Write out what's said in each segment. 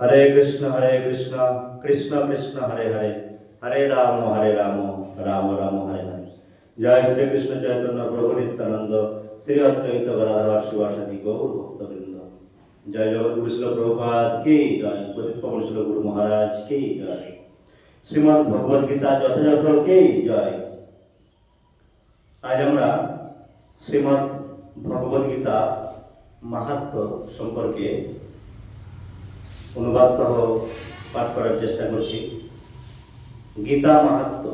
হরে কৃষ্ণ হরে কৃষ্ণ কৃষ্ণ কৃষ্ণ, হরে হরে হরে রাম হরে রাম রাম রাম, হরে হরে জয় শ্রী কৃষ্ণ চৈতন্য প্রভু নিত্যানন্দ, শ্রী অদ্বৈত গদাধর শিবাসাদি গৌর ভক্তবৃন্দ। জয় জগৎগুরু শিল প্রভুপাদ কি জয়, প্রদীপ গুরু মহারাজ কি জয়। শ্রীমদ্ ভগবদ গীতা যথাযথ কি জয়। আজ আমরা শ্রীমদ্ ভগবদ গীতা মাহাত্ম সম্পর্কে অনুবাদ সহ পাঠ করার চেষ্টা করছি। গীতা মাহাত্ম।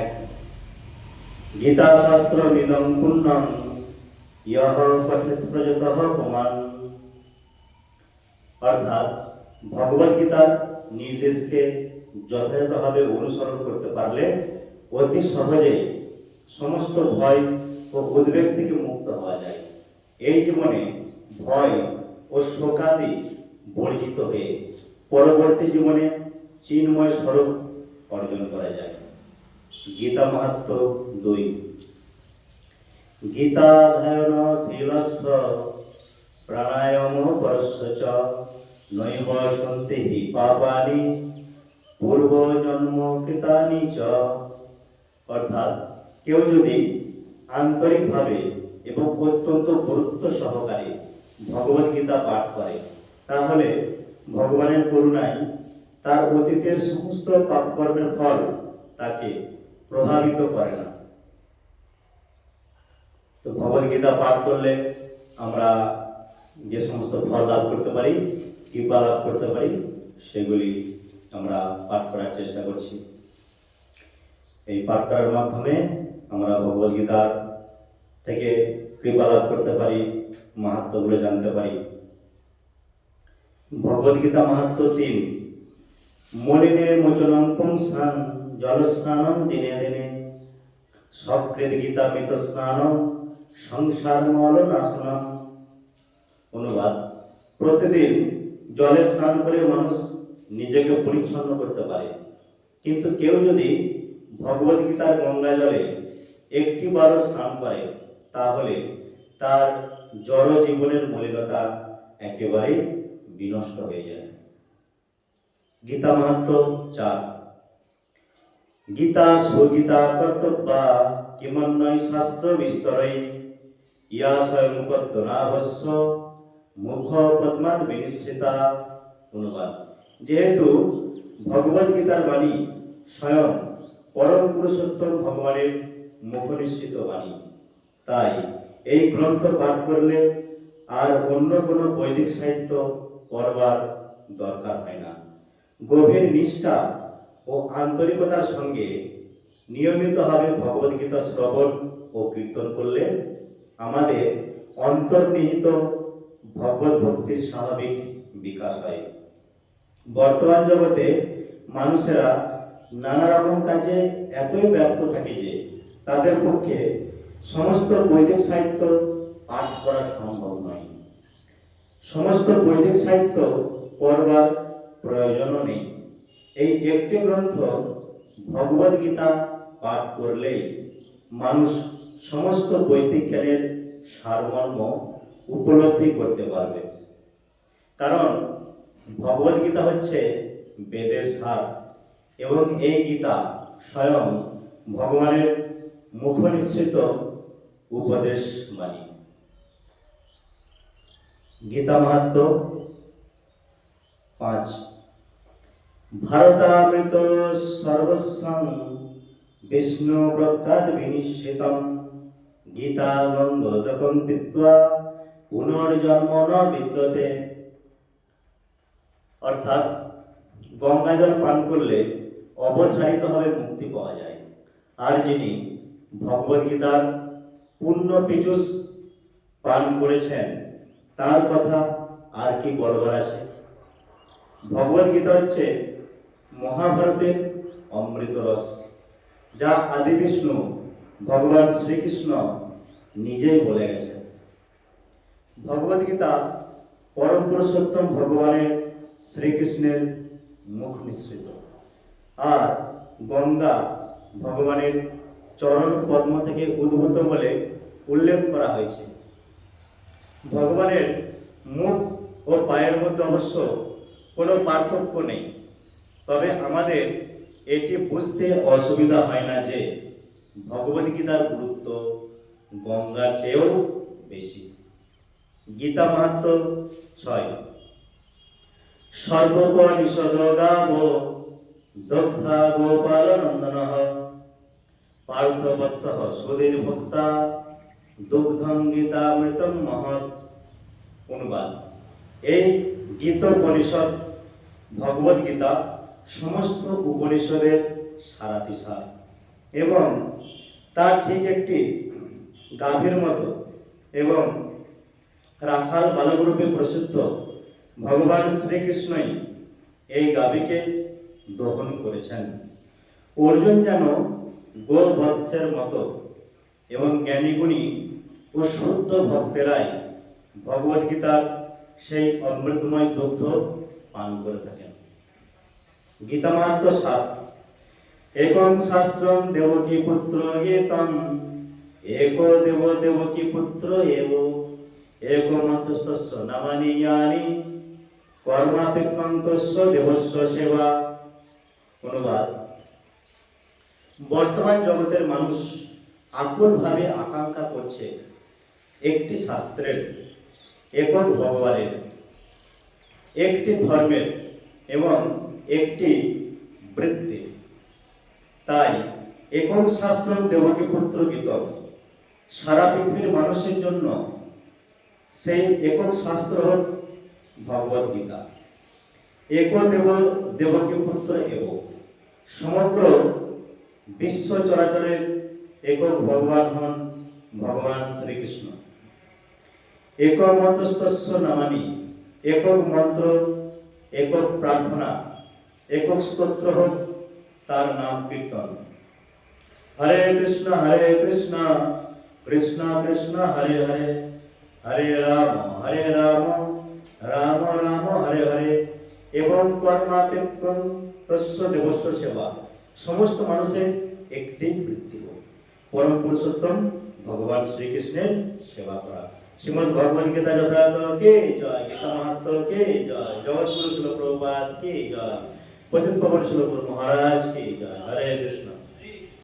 এক গীতা শাস্ত্র নিদম পুণ্যম ইহ প্রমাণ। অর্থাৎ ভগবদ গীতার নির্দেশকে যথাযথভাবে অনুসরণ করতে পারলে অতি সহজে সমস্ত ভয় ও উদ্বেগ থেকে মুক্ত হওয়া যায়। এই জীবনে ভয় ও শোকাদি বর্জিত হয়ে পরবর্তী জীবনে চিন্ময় স্বরূপ অর্জন করা যায়। গীতা মাহাত্ম দুই। গীতাধায়ন শীলস্য প্রাণায়াম পরস্য চ নৈব সন্তি হি পাপানি পূর্বজন্ম কৃতানি চ। অর্থাৎ কেউ যদি আন্তরিকভাবে এবং অত্যন্ত গুরুত্ব সহকারে ভগবদ গীতা পাঠ করে। তাহলে ভগবানের করুণায় তার অতীতের সমস্ত পাপকর্মের ফল তাকে প্রভাবিত করে না। তো ভগবদ গীতা পাঠ করলে আমরা যে সমস্ত ফল লাভ করতে পারি, কৃপা লাভ করতে পারি, সেগুলি আমরা পাঠ করার চেষ্টা করছি। এই পাঠ করার মাধ্যমে আমরা ভগবদ গীতার থেকে কৃপা লাভ করতে পারি, মাহাত্মগুলো জানতে পারি। ভগবদ গীতা মাহাত্ম তিন মলিনে মোচনম পুংসান জলস্নানম দিনে দিনে। সকৃত গীতা মিত স্নানম সংসার মল নাশনম অনুবাদ, প্রতিদিন জলে স্নান করে মানুষ নিজেকে পরিচ্ছন্ন করতে পারে। কিন্তু কেউ যদি ভগবদ গীতার গঙ্গা জলে একটি বারও স্নান করে তাহলে তার জড় জীবনের মলিনতা একেবারে বিনষ্ট হয়ে যায়। গীতা মাহাত্ম চার। গীতা সুগীতা কর্তব্যা কিমন্নয় শাস্ত্র বিস্তরে। ইয়া স্বয়ং পদ্মনাভস্য মুখ পদ্মাদ বিনিশ্চিতা অনুবাদ। যেহেতু ভগবদ গীতার বাণী স্বয়ং পরম পুরুষোত্তম ভগবানের মুখ মুখনিশ্চিত বাণী। তাই এই গ্রন্থ পাঠ করলে আর অন্য কোনো বৈদিক সাহিত্য পড়বার দরকার হয় না। গভীর নিষ্ঠা ও আন্তরিকতার সঙ্গে নিয়মিতভাবে ভগবদ্গীতা শ্রবণ ও কীর্তন করলে আমাদের অন্তর্নিহিত ভগবত ভক্তির স্বাভাবিক বিকাশ হয়। বর্তমান জগতে মানুষেরা নানা রকম কাজে এতই ব্যস্ত থাকে যে তাদের পক্ষে সমস্ত বৈদিক সাহিত্য পাঠ করা সম্ভব নয়। সমস্ত বৈদিক সাহিত্য পড়বার প্রয়োজনও নেই। এই একটি গ্রন্থ ভগবদ গীতা পাঠ করলেই মানুষ সমস্ত বৈদিক জ্ঞানের সারমর্ম উপলব্ধি করতে পারবে। কারণ ভগবদ গীতা হচ্ছে বেদের সার এবং এই গীতা স্বয়ং ভগবানের মুখনিসৃত উপদেশ বাণী গীতা মাহাত্ম পাঁচ। ভারতামৃত সর্বস্বং বিষ্ণু প্রত্যাদ বিনিশ্চিতম। গীতা গঙ্গোদকম পিত্বা পুনর্জন্ম ন বিদ্যতে। অর্থাৎ গঙ্গাজল পান করলে অবধারিতভাবে মুক্তি পাওয়া যায়। আর যিনি ভগবদ্গীতার পূর্ণ পীযুষ পান করেছেন। তার কথা আর কি বলবার আছে? ভগবদ্গীতা হচ্ছে মহাভারতের অমৃত রস, যা আদি বিষ্ণু ভগবান শ্রীকৃষ্ণ নিজেই বলে গেছেন। ভগবদ্গীতা পরম পুরুষোত্তম ভগবানের শ্রীকৃষ্ণের মুখ নিঃসৃত আর গঙ্গা ভগবানের চরণ পদ্ম থেকে উদ্ভূত বলে উল্লেখ করা হয়েছে। ভগবানের মুখ ও পায়ের মধ্যে অবশ্য কোনো পার্থক্য নেই। তবে আমাদের এটি বুঝতে অসুবিধা হয় না যে ভগবদ্গীতার গুরুত্ব গঙ্গার চেয়েও বেশি। গীতা মাহাত্ম ছয়। সর্বপনিষদ গাব দগ্ধা গোপাল নন্দন পার্থ বৎস সুধীর ভক্তা দুগ্ধং গীতামৃতম মহৎ। অনুবাদ। এই গীত উপনিষদ ভগবদ গীতা, সমস্ত উপনিষদের সারাতিসার এবং তার ঠিক একটি গাভীর মতো এবং রাখাল বালকরূপে প্রসিদ্ধ ভগবান শ্রীকৃষ্ণই এই গাভীকে দহন করেছেন। অর্জুন যেন গোবৎসের মতো এবং জ্ঞানীগুণী ও শুদ্ধ ভক্তেরাই ভগবদ্গীতার সেই অমৃতময় দুগ্ধ পান করে থাকেন। গীতামাত্র সাত, একং শাস্ত্রম দেবকী পুত্র গীতম, এক দেব দেবকী পুত্র এব, এক মন্ত্রস্তস্য নামানি ইয়ানি, কর্মাপেক্ষন্তস্য দেবস্য সেবা। অনুবাদ। বর্তমান জগতের মানুষ আকুলভাবে আকাঙ্ক্ষা করছে একটি শাস্ত্রের একক ভগবানের, একটি ধর্মের এবং একটি বৃত্তির। তাই একক শাস্ত্র দেবকী পুত্র গীতম, সারা পৃথিবীর মানুষের জন্য সেই একক শাস্ত্র হল ভগবদ গীতা। এক দেব, দেবকী পুত্র এব। সমগ্র বিশ্ব চরাচরের একক ভগবান হন ভগবান শ্রীকৃষ্ণ। এক মন্ত্রস্তস্য নামানি, একক মন্ত্র, একক প্রার্থনা, একক স্তোত্র হোক, তার নাম কীর্তন। হরে কৃষ্ণ হরে কৃষ্ণ কৃষ্ণ কৃষ্ণ, হরে হরে হরে রাম হরে রাম রাম রাম, হরে হরে, এবং কর্মাপেক্ষম তস্য দেবস্য সেবা। সমস্ত মানুষের একটি বৃত্তি পরম পুরুষোত্তম, ভগবান শ্রীকৃষ্ণের সেবা করা। শ্রীমদ ভগবদ গীতা যথাযথ, কে জয়? গীতা মাহাত্ম, কে জয়? জগৎ গুরু শিল প্রভুপাত কে জয়? পতিত পবন শিল গুরু মহারাজ, কে জয়? হরে কৃষ্ণ।